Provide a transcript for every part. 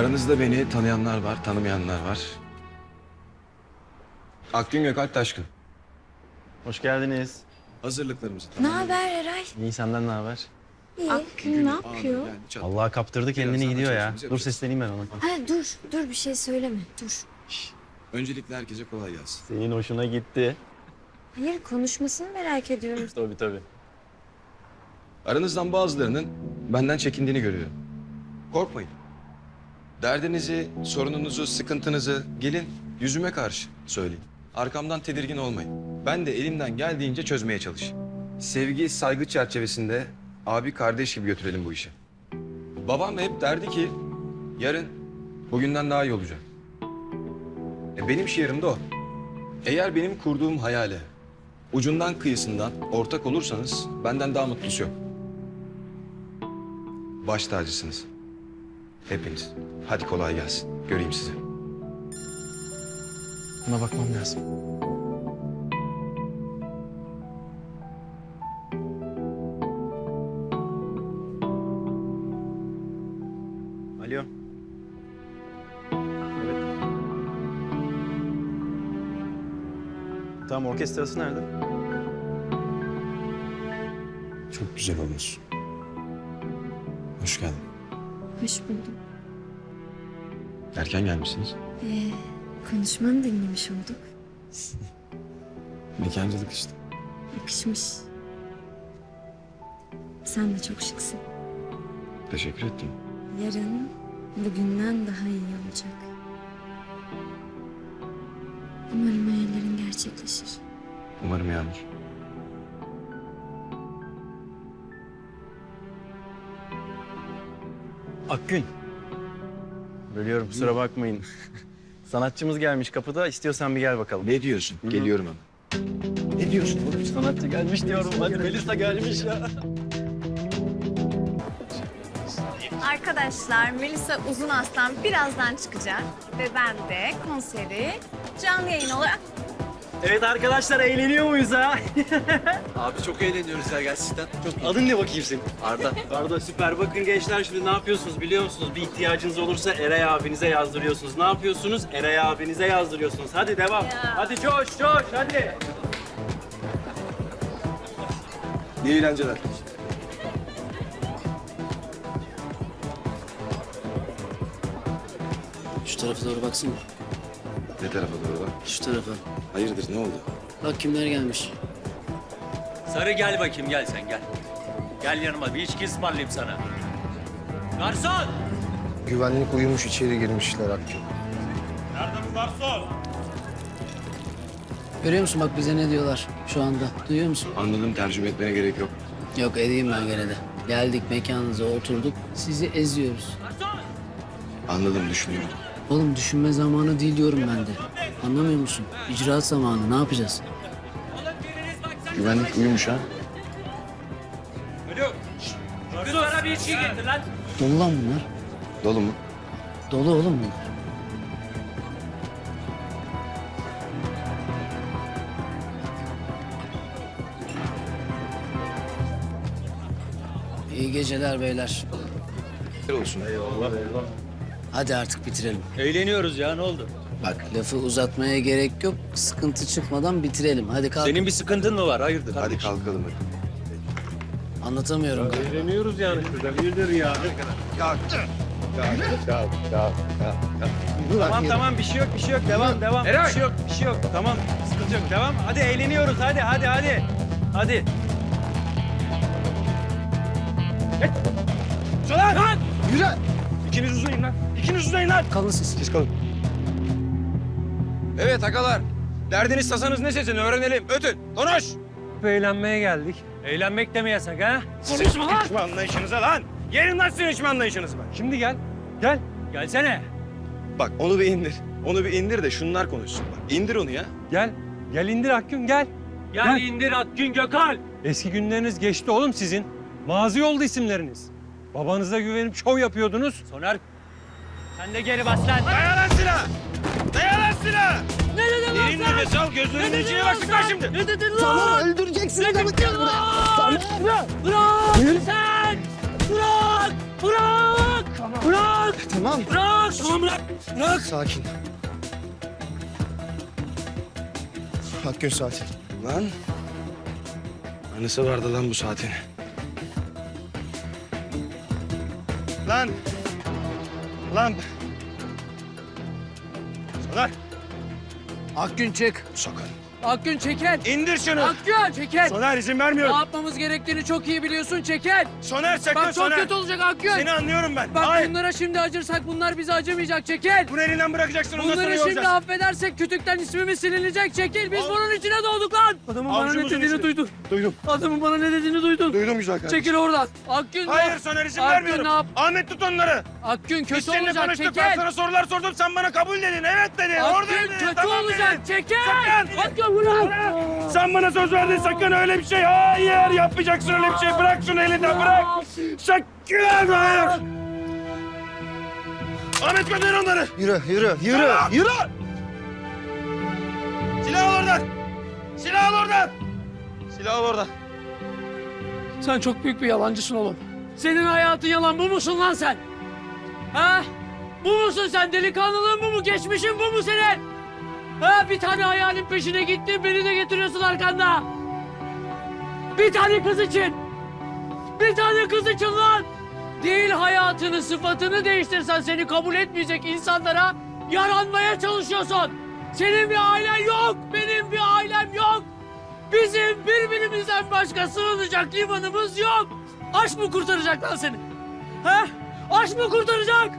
Aranızda beni tanıyanlar var, tanımayanlar var. Akgün Gökalp Taşkın. Hoş geldiniz. Hazırlıklarımızı Ne tamamladık. haber Eray? İyi senden ne haber? İyi. Günü ne yapıyor? yani çat- Allah kaptırdı kendini Birazdan gidiyor ya. açılışımızı Dur yapacağız. sesleneyim ben ona. Ha dur, dur bir şey söyleme. Dur. Öncelikle herkese kolay gelsin. Senin hoşuna gitti. Hayır konuşmasını merak ediyorum. Tabii tabii. Aranızdan bazılarının benden çekindiğini görüyorum. Korkmayın. Derdinizi, sorununuzu, sıkıntınızı gelin yüzüme karşı söyleyin. Arkamdan tedirgin olmayın. Ben de elimden geldiğince çözmeye çalışayım. Sevgi, saygı çerçevesinde abi kardeş gibi götürelim bu işi. Babam hep derdi ki yarın bugünden daha iyi olacak. E benim şiirim de o. Eğer benim kurduğum hayale ucundan kıyısından ortak olursanız benden daha mutlusu yok. Baş tacısınız. Hepiniz. Hadi kolay gelsin. Göreyim sizi. Buna bakmam lazım. Alo. Evet. Tamam orkestrası nerede? Çok güzel olmuş. Hoş geldin. Hoş buldum. Erken gelmişsiniz. Ee, konuşmanı dinlemiş olduk. Mekancılık işte. Yakışmış. Sen de çok şıksın. Teşekkür ettim. Yarın bugünden daha iyi olacak. Umarım hayallerin gerçekleşir. Umarım Yağmur. Akgün. Bölüyorum kusura bakmayın. Sanatçımız gelmiş kapıda. İstiyorsan bir gel bakalım. Ne diyorsun? Geliyorum hemen. Ne diyorsun oğlum? Sanatçı gelmiş diyorum. Hadi Melisa gelmiş ya. Arkadaşlar Melisa Uzun Aslan birazdan çıkacak ve ben de konseri canlı yayın olarak Evet arkadaşlar eğleniyor muyuz ha? Abi çok eğleniyoruz ya gerçekten. Çok Adın ne bakayım senin? Arda. Arda süper. Bakın gençler şimdi ne yapıyorsunuz biliyor musunuz? Bir ihtiyacınız olursa Eray abinize yazdırıyorsunuz. Ne yapıyorsunuz? Eray abinize yazdırıyorsunuz. Hadi devam. Hadi coş coş hadi. İyi eğlenceler. Şu tarafa doğru baksana. Ne tarafa doğru lan? Şu tarafa. Hayırdır ne oldu? Bak kimler gelmiş. Sarı gel bakayım gel sen gel. Gel yanıma bir içki ısmarlayayım sana. Garson! Güvenlik uyumuş içeri girmişler Akgün. Görüyor musun bak bize ne diyorlar şu anda. Duyuyor musun? Anladım tercüme etmene gerek yok. Yok edeyim ben gene de. Geldik mekanınıza oturduk. Sizi eziyoruz. Anladım düşünüyorum. Oğlum düşünme zamanı değil diyorum ben de. Anlamıyor musun? İcraat zamanı. Ne yapacağız? Güvenlik uyumuş ha. Kız bana bir içki getir lan. Dolu lan bunlar. Dolu mu? Dolu oğlum bunlar. İyi geceler beyler. olsun. Hadi artık bitirelim. Eğleniyoruz ya ne oldu? Bak lafı uzatmaya gerek yok. Sıkıntı çıkmadan bitirelim. Hadi kalk. Senin bir sıkıntın mı var hayırdır? Hadi kalkalım hadi. Anlatamıyorum. Tamam tamam bir şey yok bir şey yok. Devam devam. Bir şey yok bir şey yok. Tamam sıkıntı yok. Devam. Hadi eğleniyoruz hadi hadi hadi. Hadi. Geç. Lan! Lan! Yürü! İkiniz uzayın lan. İkiniz uzayın lan. Kalın siz. Siz kalın. Evet agalar. Derdiniz tasanız ne sesini öğrenelim. Ötün. Konuş. Eğlenmeye geldik. Eğlenmek de mi yasak ha? Konuşma lan! İçme anlayışınıza lan! Yerin lan sizin içme anlayışınızı bak. Şimdi gel. Gel. Gelsene. Bak onu bir indir. Onu bir indir de şunlar konuşsun. Bak indir onu ya. Gel. Gel indir Akgün gel. Gel indir Akgün Gökal. Eski günleriniz geçti oğlum sizin. Mazi oldu isimleriniz. Babanıza güvenip şov yapıyordunuz. Soner. Sen de geri bas lan. Dayan lan silah! Dayan lan silah! Ne dedim lan Derin nefes al gözlerinin içine baktık lan şimdi. Ne dedin lan? Tamam öldüreceksin adamı gel buraya. Sana. Bırak sen! Bırak! Bırak! Bırak! Tamam. Bırak! Tamam bırak! Bırak! Sakin. Akgün sakin. Lan. Anısı vardı lan bu saatin. Lan! Lan! Soner! Akgün çık. Sakın. Akgün çekil. İndir şunu! Akgün çekil. Soner izin Ne vermiyorum. yapmamız gerektiğini çok iyi biliyorsun çekil. Soner sakın Bak çok Soner! kötü olacak Akgün. Seni anlıyorum ben. Bak Hayır. bunlara şimdi acırsak bunlar bize acımayacak çekil. Bunu elinden bırakacaksın ondan sonra Bunları şimdi yoracağız. affedersek kütükten ismimiz silinecek çekil. Biz bunun içine doğduk lan. Adamın bana ne Avcumuzun dediğini içi. duydun. Duydum. Adamın bana ne dediğini duydun. Duydum güzel kardeşim. Çekil oradan. Akgün ne Hayır yap- Soner izin Akgün vermiyorum. ne yap- Ahmet tut onları. Akgün Biz kötü seninle olacak konuştuk. çekil. Ben sana sorular sordum. Sen bana kabul dedin. Evet dedin. Orada Akgün dedin. kötü Tamam olacak dedin. çekil. Sakın. Akgün bırak. Sen bana söz verdin sakın öyle bir şey. Hayır yapmayacaksın öyle bir şey. Bırak şunu elinden bırak. Sakın hayır. Ahmet gönder onları. Yürü, yürü, yürü. Tamam, Yürü. Silah al oradan. Silah al oradan. Silah al oradan. Sen çok büyük bir yalancısın oğlum. Senin hayatın yalan bu musun lan sen? Ha? Bu musun sen? Delikanlılığın bu mu? Geçmişin bu mu senin? Ha? Bir tane hayalin peşine gittin beni de getiriyorsun arkanda. Bir tane kız için. Bir tane kız için lan. Değil hayatını, sıfatını değiştirsen seni kabul etmeyecek insanlara yaranmaya çalışıyorsun. Senin bir ailen yok, benim bir ailem yok. Bizim birbirimizden başka sığınacak limanımız yok. Aşk mı kurtaracak lan seni? He? Aşk mı kurtaracak?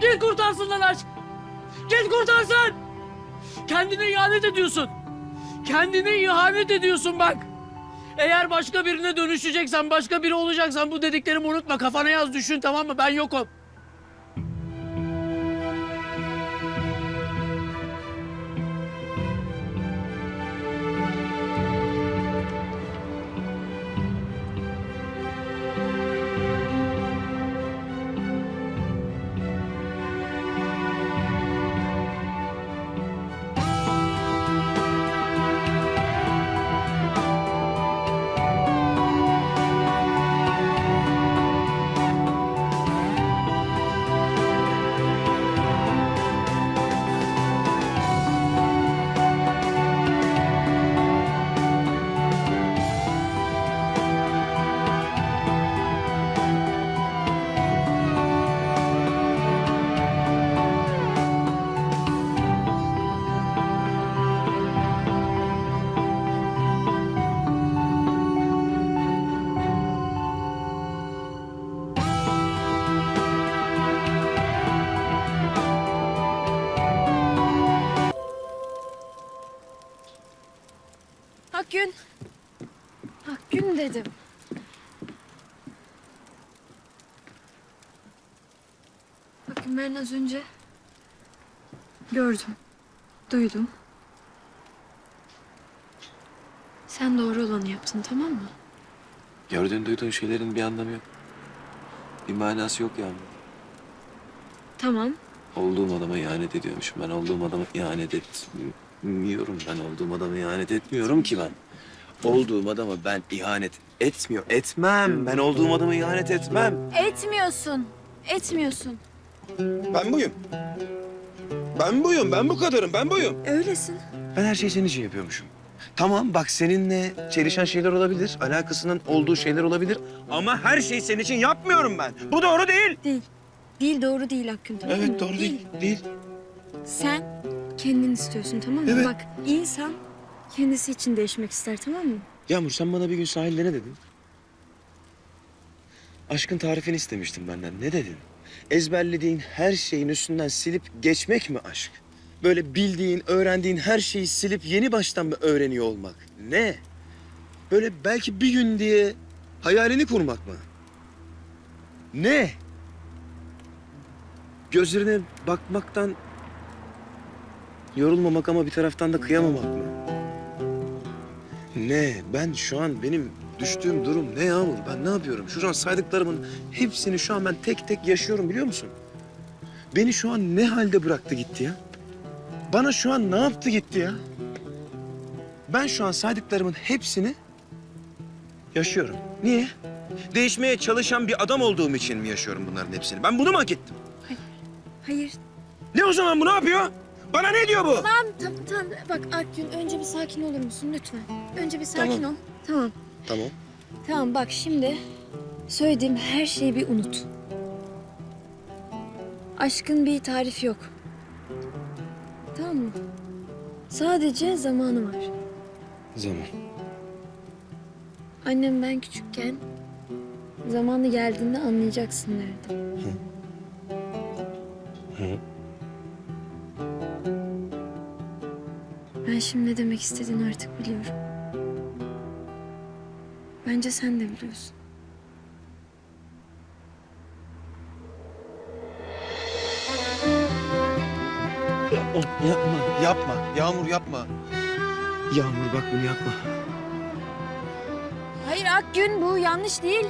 Git kurtarsın lan aşk. Git kurtarsın. Kendine ihanet ediyorsun. Kendine ihanet ediyorsun bak. Eğer başka birine dönüşeceksen, başka biri olacaksan bu dediklerimi unutma. Kafana yaz düşün tamam mı? Ben yokum. Akgün. Akgün dedim. Bakın ben az önce gördüm, duydum. Sen doğru olanı yaptın tamam mı? Gördüğün duyduğun şeylerin bir anlamı yok. Bir manası yok yani. Tamam. Olduğum adama ihanet ediyormuşum. Ben olduğum adama ihanet etmiyorum. Ben olduğum adama ihanet etmiyorum ki ben. Olduğum adama ben ihanet etmiyor. Etmem. Ben olduğum adama ihanet etmem. Etmiyorsun. Etmiyorsun. Ben buyum. Ben buyum. Ben bu kadarım. Ben buyum. Öylesin. Ben her şeyi senin için yapıyormuşum. Tamam bak seninle çelişen şeyler olabilir. Alakasının olduğu şeyler olabilir. Ama her şeyi senin için yapmıyorum ben. Bu doğru değil. Değil. Değil doğru değil Akgün tamam mı? Evet doğru değil. Değil. Sen kendin istiyorsun tamam mı? Evet. Bak insan kendisi için değişmek ister tamam mı? Yağmur sen bana bir gün sahilde ne dedin? Aşkın tarifini istemiştin benden. Ne dedin? Ezberlediğin her şeyin üstünden silip geçmek mi aşk? Böyle bildiğin, öğrendiğin her şeyi silip yeni baştan mı öğreniyor olmak? Ne? Böyle belki bir gün diye hayalini kurmak mı? Ne? Gözlerine bakmaktan yorulmamak ama bir taraftan da kıyamamak mı? Ne? Ben şu an benim düştüğüm durum ne Yağmur? Ben ne yapıyorum? Şu an saydıklarımın hepsini şu an ben tek tek yaşıyorum biliyor musun? Beni şu an ne halde bıraktı gitti ya? Bana şu an ne yaptı gitti ya? Ben şu an saydıklarımın hepsini yaşıyorum. Niye? Değişmeye çalışan bir adam olduğum için mi yaşıyorum bunların hepsini? Ben bunu mu hak ettim? Hayır. Ne o zaman bu ne yapıyor? Bana ne diyor bu? Tamam tamam tamam. Bak Akgün önce bir sakin olur musun lütfen? Önce bir sakin ol. Tamam. Tamam. Tamam bak şimdi söylediğim her şeyi bir unut. Aşkın bir tarifi yok. Tamam mı? Sadece zamanı var. Zaman. Annem ben küçükken zamanı geldiğinde anlayacaksın derdi. Ben şimdi ne demek istediğini artık biliyorum. Bence sen de biliyorsun. Yapma, yapma, yapma. Yağmur yapma. Yağmur bak bunu yapma. Hayır Akgün bu yanlış değil.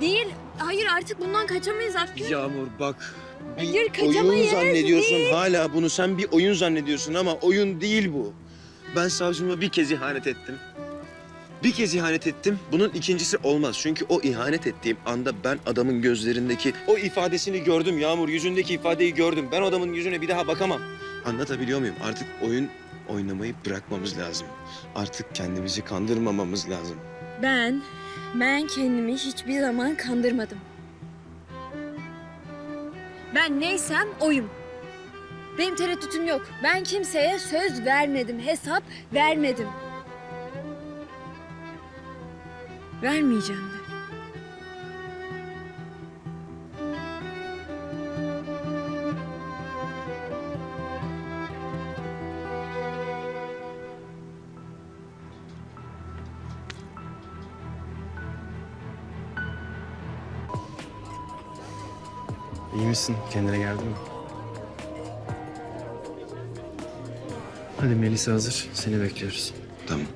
Değil. Hayır artık bundan kaçamayız Akgün. Yağmur bak. Bir Hayır, oyun zannediyorsun değil. hala bunu. Sen bir oyun zannediyorsun ama oyun değil bu. Ben savcıma bir kez ihanet ettim. Bir kez ihanet ettim. Bunun ikincisi olmaz. Çünkü o ihanet ettiğim anda ben adamın gözlerindeki o ifadesini gördüm. Yağmur yüzündeki ifadeyi gördüm. Ben adamın yüzüne bir daha bakamam. Anlatabiliyor muyum? Artık oyun oynamayı bırakmamız lazım. Artık kendimizi kandırmamamız lazım. Ben, ben kendimi hiçbir zaman kandırmadım. Ben neysem oyum. Benim tereddütüm yok. Ben kimseye söz vermedim, hesap vermedim. Vermeyeceğim de. İyi misin? Kendine geldin mi? Hadi Melisa hazır. Seni bekliyoruz. Tamam.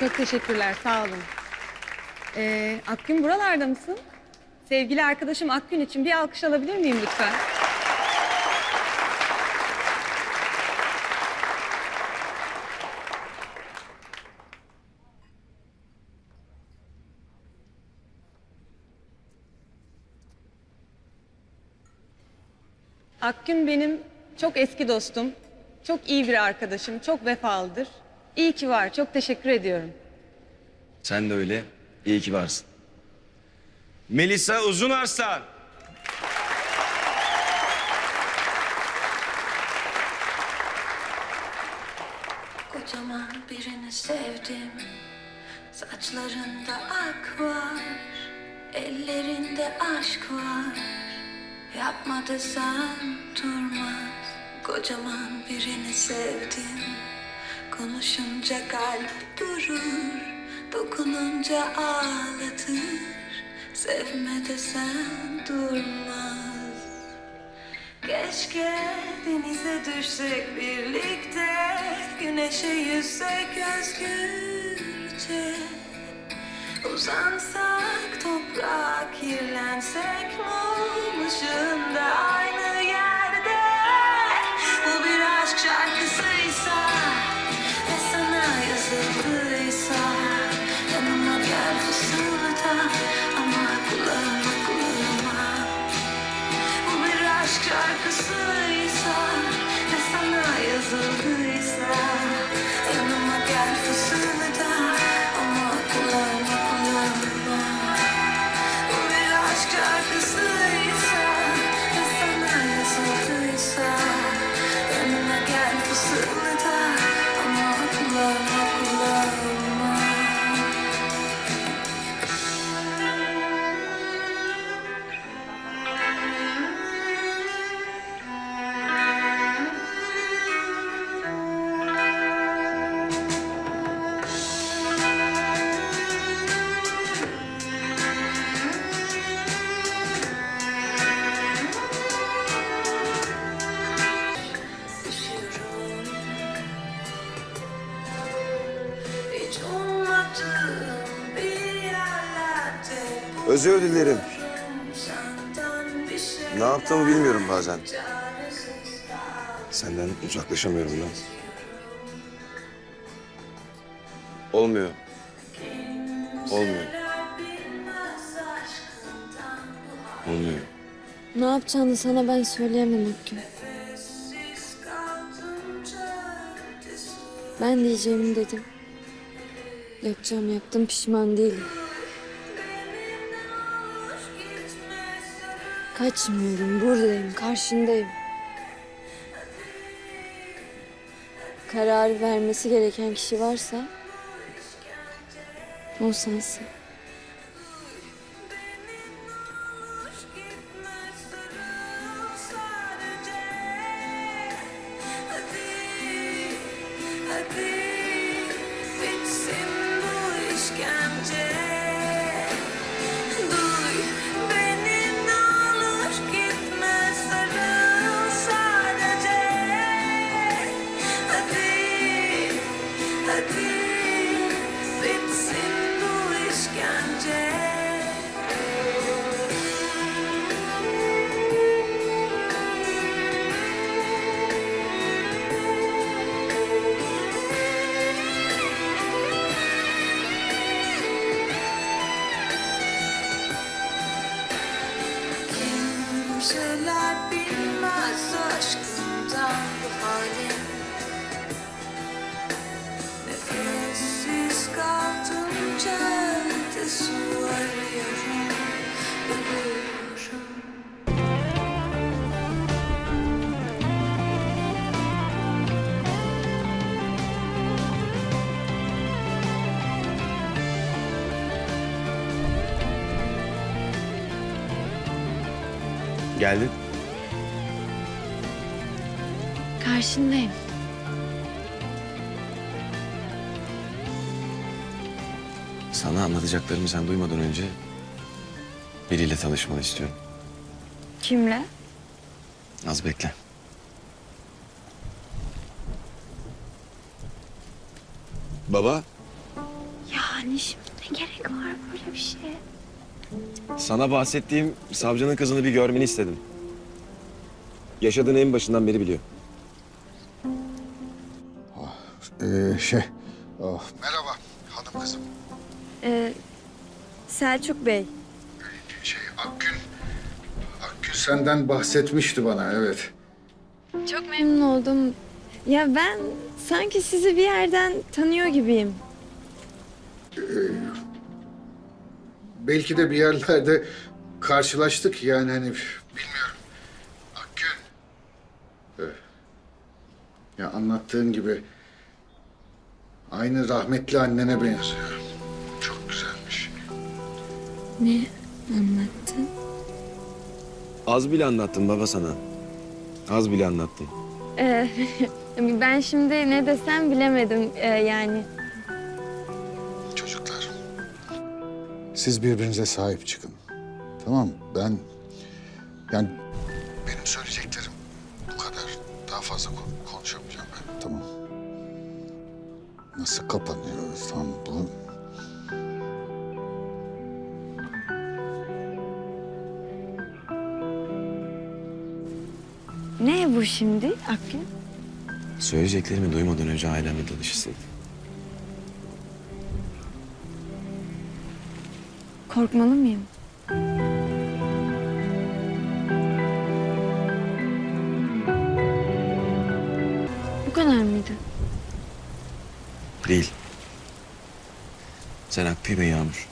Çok teşekkürler, sağ olun. Ee, Akgün buralarda mısın? Sevgili arkadaşım Akgün için bir alkış alabilir miyim lütfen? Akgün benim çok eski dostum, çok iyi bir arkadaşım, çok vefalıdır. İyi ki var, çok teşekkür ediyorum. Sen de öyle. İyi ki varsın. Melisa Uzunarslan. Kocaman birini sevdim. Saçlarında ak var Ellerinde aşk var. Yapma desem durmaz. Kocaman birini sevdim. Konuşunca kalp durur Dokununca ağlatır. Sevme desem durmaz. Keşke denize düşsek birlikte. Güneşe yüzsek özgürce. Uzansak toprağa kirlensek mum ışığında aynı Özür dilerim. Ne yaptığımı bilmiyorum bazen. Senden uzaklaşamıyorum ben. Olmuyor. Olmuyor. Olmuyor. Ne yapacağını sana ben söyleyemem çaresiz. Ben diyeceğimi dedim. Yapacağım yaptım pişman değilim. Kaçmıyorum buradayım karşındayım. Kararı vermesi gereken kişi varsa o sensin. Geldin. Karşındayım. Sana anlatacaklarımı sen duymadan önce biriyle tanışmanı istiyorum. Kimle? Az bekle. Baba, Yani şimdi ne gerek var böyle bir şeye? Sana bahsettiğim savcının kızını bir görmeni istedim. Yaşadığını en başından beri biliyor. Ee, şey... Oh. Merhaba hanım kızım. Ee, Selçuk Bey. Şey Akgün... Akgün senden bahsetmişti bana evet. Çok memnun oldum. Ya ben sanki sizi bir yerden tanıyor gibiyim. Belki de bir yerlerde karşılaştık yani hani bilmiyorum. Akgün. Ee, ya anlattığın gibi aynı rahmetli annene benziyor. Çok güzelmiş. Ne anlattın? Az bile anlattım baba sana. Az bile anlattım. Ee, ben şimdi ne desem bilemedim ee, yani. Siz birbirinize sahip çıkın. Tamam mı? Ben... Yani benim söyleyeceklerim bu kadar. Daha fazla kon- konuşamayacağım ben. Tamam. Nasıl kapanıyor? Tamam bu... Ne bu şimdi Akgün? Söyleyeceklerimi duymadan önce ailemle tanış Korkmalı mıyım? Bu kadar mıydı? Değil. Sen Akpi ve Yağmur.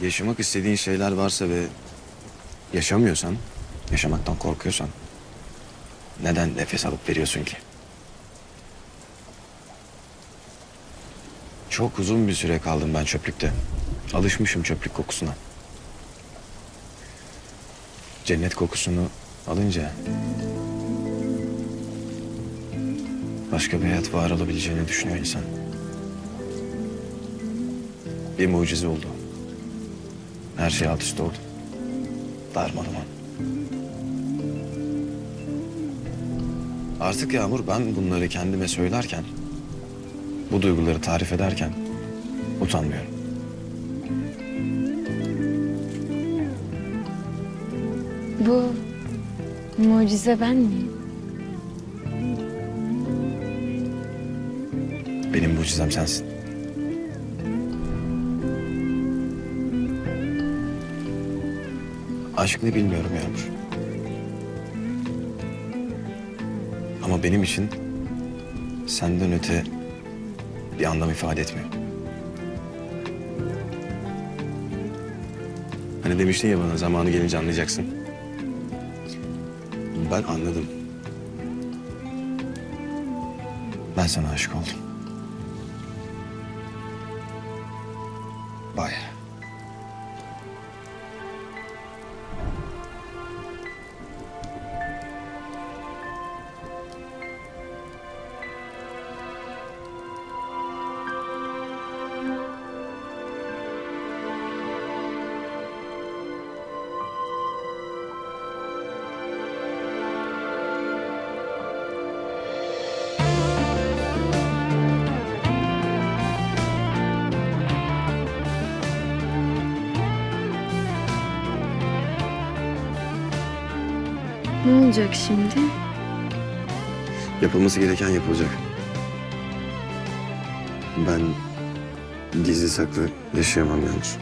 Yaşamak istediğin şeyler varsa ve yaşamıyorsan, yaşamaktan korkuyorsan neden nefes alıp veriyorsun ki? Çok uzun bir süre kaldım ben çöplükte. Alışmışım çöplük kokusuna. Cennet kokusunu alınca başka bir hayat var olabileceğini düşünüyor insan. Bir mucize oldu. Her şey alt üst oldu. Darmaduman. Artık Yağmur ben bunları kendime söylerken, bu duyguları tarif ederken utanmıyorum. Bu mucize ben miyim? Benim mucizem sensin. Aşk ne bilmiyorum Yağmur. Ama benim için senden öte bir anlam ifade etmiyor. Hani demiştin ya bana zamanı gelince anlayacaksın. Ben anladım. Ben sana aşık oldum. Baya. Olacak şimdi? Yapılması gereken yapılacak. Ben gizli saklı yaşayamam yalnız.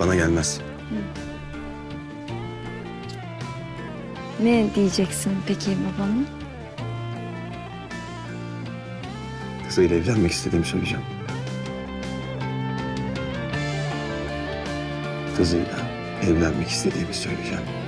Bana gelmez. Ne diyeceksin peki babama? Kızıyla evlenmek istediğimi söyleyeceğim. Kızıyla evlenmek istediğimi söyleyeceğim.